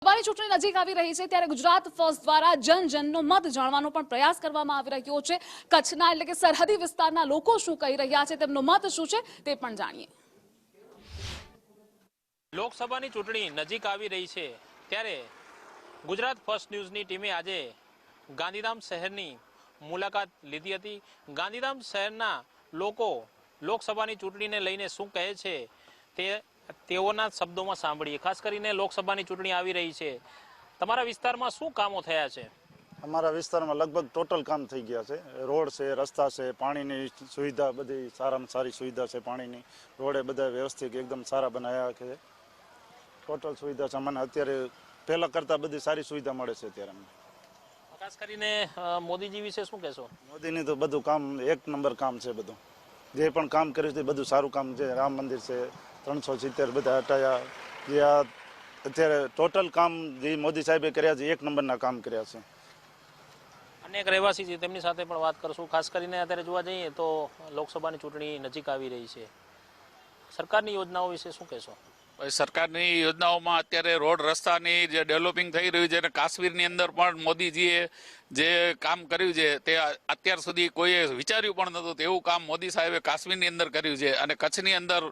લોકસભાની ચૂંટણી નજીક આવી રહી છે ત્યારે ગુજરાત ફર્સ્ટ દ્વારા જન જનનો મત જાણવાનો પણ પ્રયાસ કરવામાં આવી રહ્યો છે. કચ્છના એટલે કે સરહદી વિસ્તારના લોકો શું કહી રહ્યા છે, તેમનો મત શું છે તે પણ જાણીએ. લોકસભાની ચૂંટણી નજીક આવી રહી છે ત્યારે ગુજરાત ફર્સ્ટ ન્યૂઝની ટીમે આજે ગાંધીધામ શહેરની મુલાકાત લીધી હતી. ગાંધીધામ શહેરના લોકો લોકસભાની ચૂંટણીને લઈને શું કહે છે તે તેઓના શબ્દોમાં સાંભળીએ. ખાસ કરીને લોકસભાની ચૂંટણી આવી રહી છે. તમારા વિસ્તારમાં શું કામો થયા છે? અમારા વિસ્તારમાં લગભગ ટોટલ કામ થઈ ગયા છે. રોડ છે રસ્તા છે પાણીની સુવિધા બધી સારામાં સારી સુવિધા છે પાણીની. રોડે બધા વ્યવસ્થિત એકદમ સારા બનાવ્યા છે. ટોટલ સુવિધા છે. અમને અત્યારે પહેલાં કરતાં બધી સારી સુવિધા મળે છે અત્યારે અમને. ખાસ કરીને મોદીજી વિશે શું કહેશો? મોદીની તો બધું કામ એક નંબર કામ છે બધું. જે પણ કામ કર્યું છે બધું સારું કામ છે. રામ મંદિર છે ત્રણસો સિત્તેર બધા હટાયા. જે આ અત્યારે ટોટલ કામ જે મોદી સાહેબે કર્યા છે, એક નંબરના કામ કર્યા છે. અનેક રહેવાસી છે, તેમની સાથે પણ વાત કરશું. ખાસ કરીને અત્યારે જોવા જઈએ તો લોકસભાની ચૂંટણી નજીક આવી રહી છે. સરકારની યોજનાઓ વિશે શું કહેશો? સરકારની યોજનાઓમાં અત્યારે રોડ રસ્તાની જે ડેવલપિંગ થઈ રહ્યું છે અને કાશ્મીરની અંદર પણ મોદીજીએ જે કામ કર્યું છે તે અત્યાર સુધી કોઈએ વિચાર્યું પણ નહોતું તેવું કામ મોદી સાહેબે કાશ્મીરની અંદર કર્યું છે. અને કચ્છની અંદર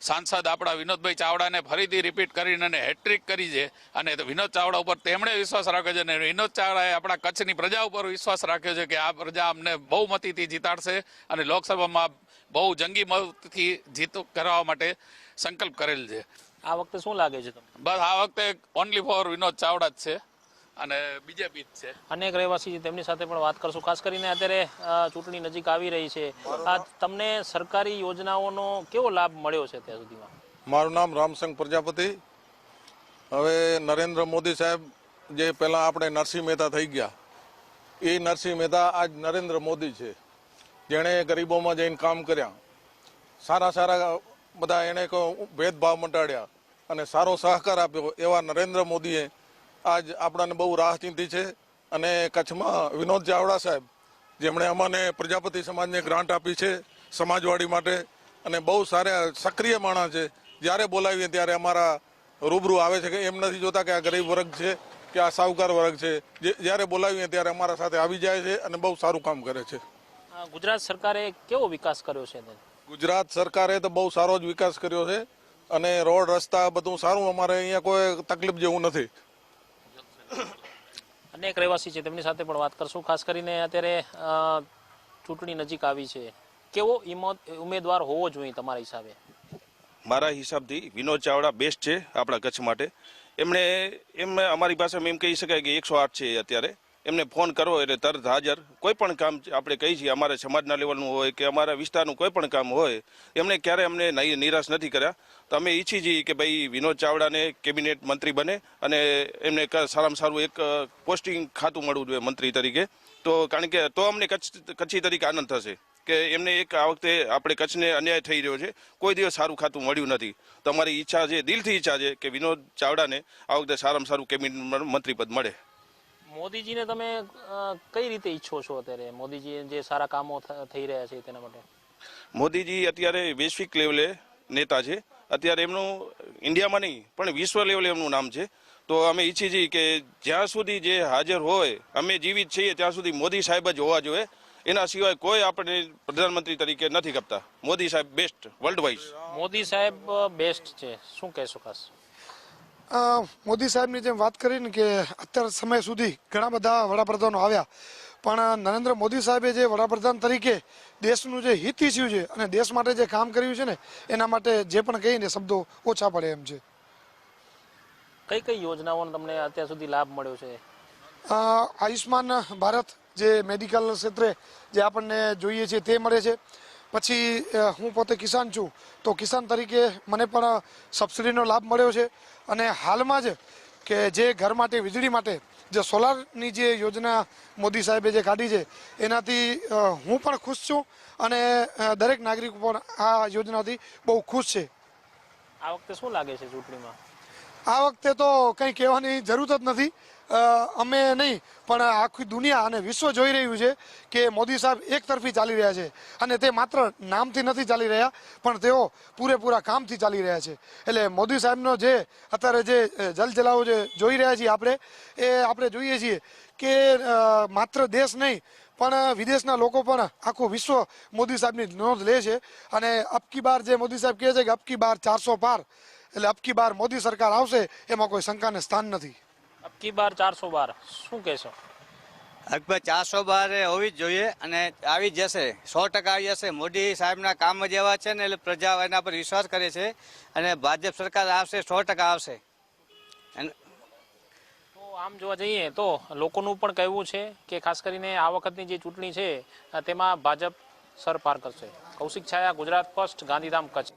સાંસદ આપણા વિનોદભાઈ ચાવડાને ફરીથી રિપીટ કરીને અને હેટ્રિક કરી છે. અને વિનોદ ચાવડા ઉપર તેમણે વિશ્વાસ રાખ્યો છે અને વિનોદ ચાવડાએ આપણા કચ્છની પ્રજા ઉપર વિશ્વાસ રાખ્યો છે કે આ પ્રજા અમને બહુમતીથી જીતાડશે અને લોકસભામાં બહુ જંગી મતથી જીત કરવા માટે સંકલ્પ કરેલ છે. આ વખતે શું લાગે છે તમને? બસ આ વખતે ઓનલી ફોર વિનોદ ચાવડા જ છે અને બીજેપી જ છે. અનેક રહેવાસી તેમની સાથે પણ વાત કરશું. ખાસ કરીને અત્યારે ચૂંટણી નજીક આવી રહી છે. આ તમને સરકારી યોજનાઓનો કેવો લાભ મળ્યો છે ત્યાં સુધીમાં? મારું નામ રામસંગ પ્રજાપતિ. હવે નરેન્દ્ર મોદી સાહેબ જે પહેલાં આપણે નરસિંહ મહેતા થઈ ગયા એ નરસિંહ મહેતા આજ નરેન્દ્ર મોદી છે. જેણે ગરીબોમાં જઈને કામ કર્યા. સારા સારા બધા એણે ભેદભાવ મટાડ્યા અને સારો સહકાર આપ્યો. એવા નરેન્દ્ર મોદીએ આજ આપણાને બહુ રાહ ચીંધી છે અને કચ્છમાં વિનોદ ચાવડા સાહેબ, જેમણે અમને પ્રજાપતિ સમાજને ગ્રાન્ટ આપી છે સમાજવાડી માટે અને બહુ સારા સક્રિય માણસ છે. જ્યારે બોલાવીએ ત્યારે અમારા રૂબરૂ આવે છે કે એમ નથી જોતા કે આ ગરીબ વર્ગ છે કે આ સાહુકાર વર્ગ છે. જે જ્યારે બોલાવીએ ત્યારે અમારા સાથે આવી જાય છે અને બહુ સારું કામ કરે છે. ગુજરાત સરકારે કેવો વિકાસ કર્યો છે? ગુજરાત સરકારે તો બહુ સારો જ વિકાસ કર્યો છે અને રોડ રસ્તા બધું સારું અમારે અહીંયા કોઈ તકલીફ જેવું નથી. અનેક રહેવાસી છે તેમની સાથે પણ વાત કરશું. ખાસ કરીને અત્યારે ચૂંટણી નજીક આવી છે. કેવો ઉમેદવાર હોવો જોઈએ તમારા હિસાબે? મારા હિસાબથી વિનોદ ચાવડા બેસ્ટ છે આપણા કચ્છ માટે. એમણે એમ અમારી પાસે એમ કહી શકાય કે એકસો આઠ છે અત્યારે. એમને ફોન કરો એટલે તરત હાજર. કોઈ પણ કામ આપણે કહીએ છીએ, અમારા સમાજના લેવલનું હોય કે અમારા વિસ્તારનું કોઈ પણ કામ હોય એમણે ક્યારે અમને નિરાશ નથી કર્યા. તો અમે ઈચ્છી છીએ કે ભાઈ વિનોદ ચાવડાને કેબિનેટ મંત્રી બને અને એમને સારામાં સારું એક પોસ્ટિંગ ખાતું મળવું જોઈએ મંત્રી તરીકે. તો કારણ કે, તો અમને કચ્છ, કચ્છી તરીકે આનંદ થશે કે એમને એક આ વખતે આપણે કચ્છને અન્યાય થઈ રહ્યો છે. કોઈ દિવસ સારું ખાતું મળ્યું નથી. તો અમારી ઈચ્છા છે, દિલથી ઈચ્છા છે કે વિનોદ ચાવડાને આ વખતે સારામાં સારું કેબિનેટ મંત્રી પદ મળે. મોદીજીને તમે કઈ રીતે ઈચ્છો છો અત્યારે? મોદીજી જે સારા કામો થઈ રહ્યા છે તેના માટે. મોદીજી અત્યારે વૈશ્વિક લેવલે નેતા છે. અત્યારે એમનું ઇન્ડિયામાં નહીં પણ વિશ્વ લેવલે એમનું નામ છે. તો અમે ઈચ્છીએ છીએ કે જ્યાં સુધી જે હાજર હોય અમે જીવિત છીએ ત્યાં સુધી મોદી સાહેબ જ હોવા જોઈએ. એના સિવાય કોઈ આપણે પ્રધાનમંત્રી તરીકે નથી ગપતા મોદી સાહેબ બેસ્ટ વર્લ્ડ વાઇઝ મોદી સાહેબ બેસ્ટ છે. શું કહેશો ખાસ? મોદી સાહેબની જેમ વાત કરીને કે અત્યાર સમય સુધી ઘણા બધા વડાપ્રધાનો આવ્યા. પણ નરેન્દ્ર મોદી સાહેબે જે વડાપ્રધાન તરીકે દેશનું જે હિત ઈચ્છ્યું છે અને દેશ માટે જે કામ કર્યું છે ને એના માટે જે પણ કહીને શબ્દો ઓછા પડે એમ છે. કઈ કઈ યોજનાઓનો તમને અત્યાર સુધી લાભ મળ્યો છે? આયુષ્યમાન આયુષ્માન ભારત જે મેડિકલ ક્ષેત્રે જે આપણને જોઈએ છે તે મળે છે. પછી હું પોતે કિસાન છું. તો કિસાન તરીકે મને પણ સબસિડીનો લાભ મળ્યો છે. અને હાલમાં જ કે જે ઘર માટે, વીજળી માટે જે સોલારની જે યોજના મોદી સાહેબે જે કાઢી છે, એનાથી હું પણ ખુશ છું અને દરેક નાગરિક પણ આ યોજનાથી બહુ ખુશ છે. આ વખતે શું લાગે છે ચૂંટણીમાં? આ વખતે તો કંઈ કહેવાની જરૂર જ નથી. અમે નહીં, પણ આખી દુનિયા અને વિશ્વ જોઈ રહ્યું છે કે મોદી સાહેબ એક તરફી ચાલી રહ્યા છે અને તે માત્ર નામથી નથી ચાલી રહ્યા, પણ તેઓ પૂરેપૂરા કામથી ચાલી રહ્યા છે. એટલે મોદી સાહેબનો જે અત્યારે જે જલજલાઓ જે જોઈ રહ્યા છીએ આપણે, એ આપણે જોઈએ છીએ કે માત્ર દેશ નહીં પણ વિદેશના લોકો પણ આખું વિશ્વ મોદી સાહેબની નોંધ લે છે અને અબકી બાર જે મોદી સાહેબ કહે છે કે અબકી બાર ચારસો પાર એટલે અબકી બાર મોદી સરકાર આવશે એમાં કોઈ શંકાને સ્થાન નથી. અબકી બાર ચારસો બાર શું કહેશો? અકબર ચારસો બાર હોવી જ જોઈએ અને આવી જશે સો ટકા આવી જશે. મોદી સાહેબના કામ જ એવા છે ને એટલે પ્રજા એના પર વિશ્વાસ કરે છે અને ભાજપ સરકાર આવશે સો ટકા આવશે. આમ જોવા જઈએ તો લોકોનું પણ કહેવું છે કે ખાસ કરીને આ વખતની જે ચૂંટણી છે, તેમાં ભાજપ સર પાર કરશે. કૌશિક છાયા, ગુજરાત ફર્સ્ટ, ગાંધીધામ કચ્છ.